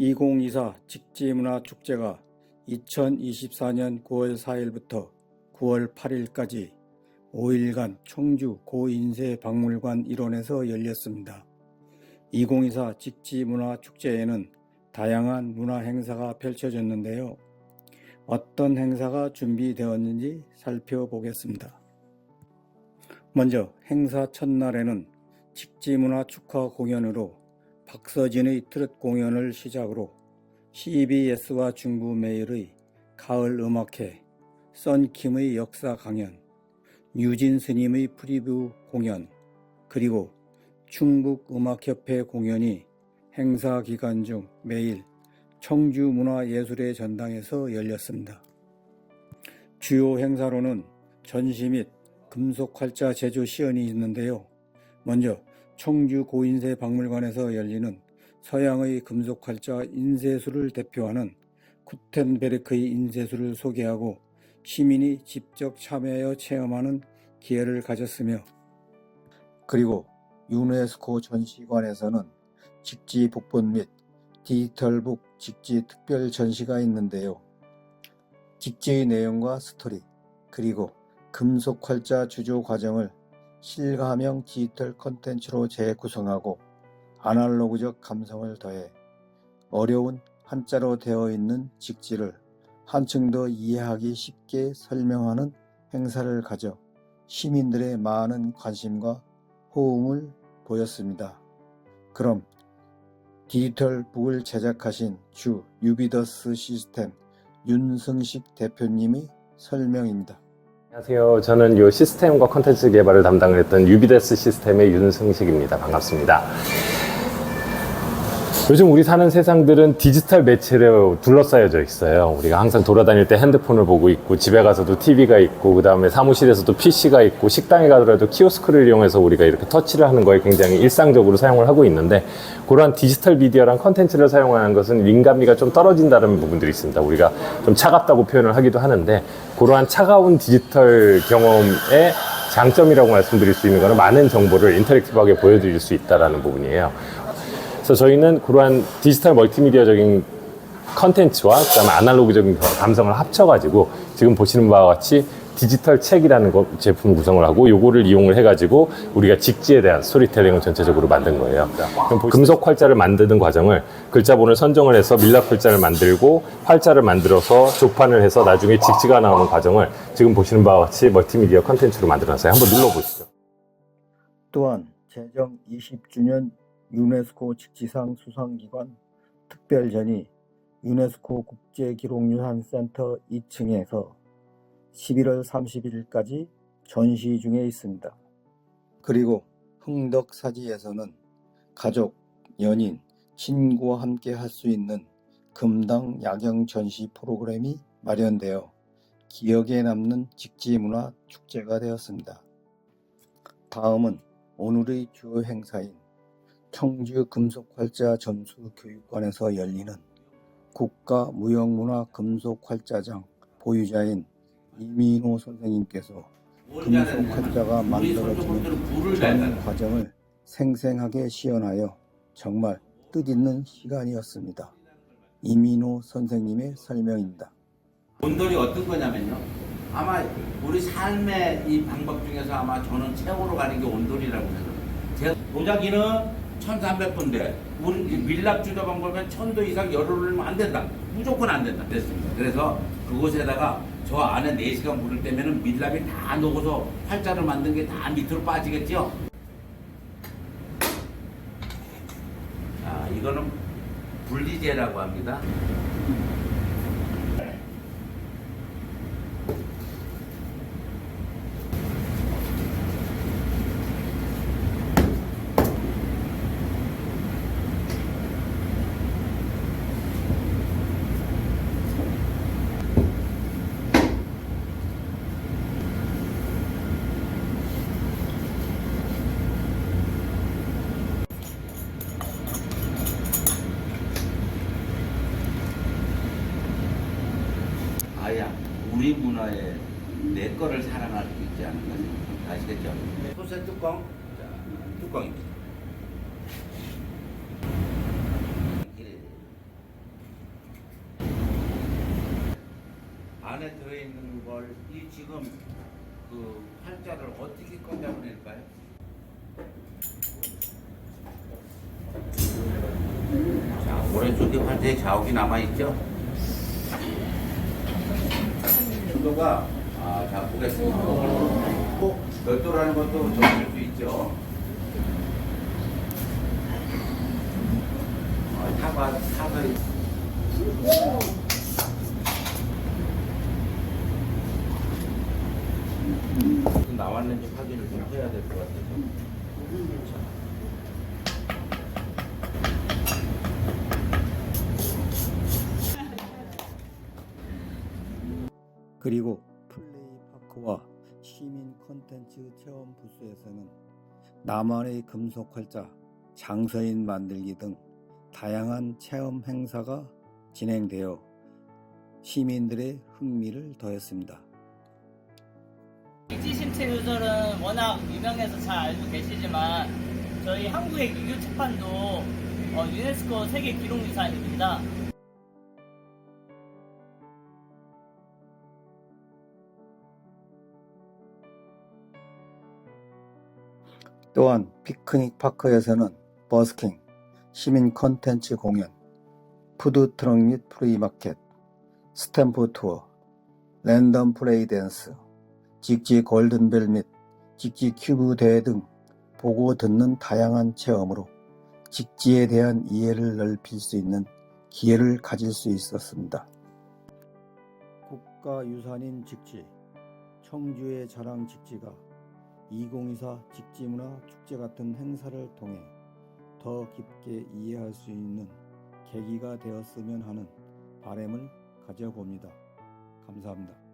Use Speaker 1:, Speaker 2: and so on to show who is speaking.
Speaker 1: 2024 직지문화축제가 2024년 9월 4일부터 9월 8일까지 5일간 청주 고인쇄박물관 일원에서 열렸습니다. 2024 직지문화축제에는 다양한 문화 행사가 펼쳐졌는데요. 어떤 행사가 준비되었는지 살펴보겠습니다. 먼저 행사 첫날에는 직지문화 축하 공연으로 박서진의 트롯 공연을 시작으로 CBS와 중부 매일의 가을 음악회, 썬킴의 역사 강연, 유진 스님의 프리뷰 공연, 그리고 충북 음악협회 공연이 행사 기간 중 매일 청주 문화예술의 전당에서 열렸습니다. 주요 행사로는 전시 및 금속활자 제조 시연이 있는데요. 먼저 청주 고인쇄 박물관에서 열리는 서양의 금속활자 인쇄술을 대표하는 쿠텐베르크의 인쇄술을 소개하고 시민이 직접 참여하여 체험하는 기회를 가졌으며 그리고 유네스코 전시관에서는 직지 복본 및 디지털북 직지 특별 전시가 있는데요. 직지의 내용과 스토리 그리고 금속 활자 주조 과정을 실감형 디지털 컨텐츠로 재구성하고 아날로그적 감성을 더해 어려운 한자로 되어 있는 직지를 한층 더 이해하기 쉽게 설명하는 행사를 가져 시민들의 많은 관심과 호응을 보였습니다. 그럼 디지털 북을 제작하신 주 유비더스 시스템 윤승식 대표님의 설명입니다.
Speaker 2: 안녕하세요. 저는 이 시스템과 컨텐츠 개발을 담당을 했던 유비데스 시스템의 윤승식입니다. 반갑습니다. 요즘 우리 사는 세상들은 디지털 매체로 둘러싸여져 있어요. 우리가 항상 돌아다닐 때 핸드폰을 보고 있고, 집에 가서도 TV가 있고, 그 다음에 사무실에서도 PC가 있고, 식당에 가더라도 키오스크를 이용해서 우리가 이렇게 터치를 하는 거에 굉장히 일상적으로 사용을 하고 있는데, 그러한 디지털 미디어랑 컨텐츠를 사용하는 것은 민감미가 좀 떨어진다는 부분들이 있습니다. 우리가 좀 차갑다고 표현을 하기도 하는데, 그러한 차가운 디지털 경험의 장점이라고 말씀드릴 수 있는 것은 많은 정보를 인터랙티브하게 보여드릴 수 있다는 부분이에요. 그래서 저희는 그러한 디지털 멀티미디어적인 컨텐츠와 그다음에 아날로그적인 감성을 합쳐가지고 지금 보시는 바와 같이 디지털 책이라는 거 제품 구성을 하고 요거를 이용을 해가지고 우리가 직지에 대한 스토리텔링을 전체적으로 만든 거예요. 그럼 금속 활자를 만드는 과정을 글자본을 선정을 해서 밀랍 글자를 만들고 활자를 만들어서 조판을 해서 나중에 직지가 나오는 과정을 지금 보시는 바와 같이 멀티미디어 컨텐츠로 만들어놨어요. 한번 눌러보시죠.
Speaker 1: 또한 제정 20주년 유네스코 직지상 수상기관 특별전이 유네스코 국제기록유산센터 2층에서 11월 31일까지 전시 중에 있습니다. 그리고 흥덕사지에서는 가족, 연인, 친구와 함께 할 수 있는 금당 야경 전시 프로그램이 마련되어 기억에 남는 직지문화 축제가 되었습니다. 다음은 오늘의 주요 행사인 청주 금속활자 전수 교육관에서 열리는 국가 무형문화 금속활자장 보유자인 이민호 선생님께서 금속활자가 만들어지는 전 과정을 생생하게 시연하여 정말 뜻있는 시간이었습니다. 이민호 선생님의 설명입니다.
Speaker 3: 온돌이 어떤 거냐면요. 아마 우리 삶의 이 방법 중에서 아마 저는 최고로 가는 게 온돌이라고 생각해요. 제가 도자기는 1300도인데 우리 이 밀랍 주도 방법은 1000도 이상 열을 올리면 안 된다. 무조건 안 된다. 그랬습니다. 그래서 그곳에다가 저 안에 4시간 물을 때면은 밀랍이 다 녹아서 활자를 만든 게 다 밑으로 빠지겠죠. 자, 이거는 분리제라고 합니다. 우리 문화의 내 거를 사랑할 수 있지 않을까 생각합니다. 아시겠죠? 소세 뚜껑, 자, 뚜껑입니다. 1. 안에 들어있는 걸 이 지금 그 팔자를 어떻게 꺼내보낼까요? 자, 오른쪽에 팔자에 자욱이 남아있죠? 순도가, 아, 자, 보겠습니다. 꼭 별도라는 것도 적을 수 있죠. 아, 타가, 타가. 나왔는지 확인을 좀 해야 될 것 같아서.
Speaker 1: 그리고 플레이파크와 시민 콘텐츠 체험 부스에서는 나만의 금속 활자, 장서인 만들기 등 다양한 체험 행사가 진행되어 시민들의 흥미를 더했습니다.
Speaker 4: 이지신체 요절은 워낙 유명해서 잘 알고 계시지만 저희 한국의 유교 책판도 어, 유네스코 세계 기록유산입니다.
Speaker 1: 또한 피크닉 파크에서는 버스킹, 시민 콘텐츠 공연, 푸드트럭 및 프리마켓, 스탬프 투어, 랜덤 플레이 댄스, 직지 골든벨 및 직지 큐브 대회 등 보고 듣는 다양한 체험으로 직지에 대한 이해를 넓힐 수 있는 기회를 가질 수 있었습니다. 국가유산인 직지, 청주의 자랑 직지가 2024 직지문화 축제 같은 행사를 통해 더 깊게 이해할 수 있는 계기가 되었으면 하는 바람을 가져봅니다. 감사합니다.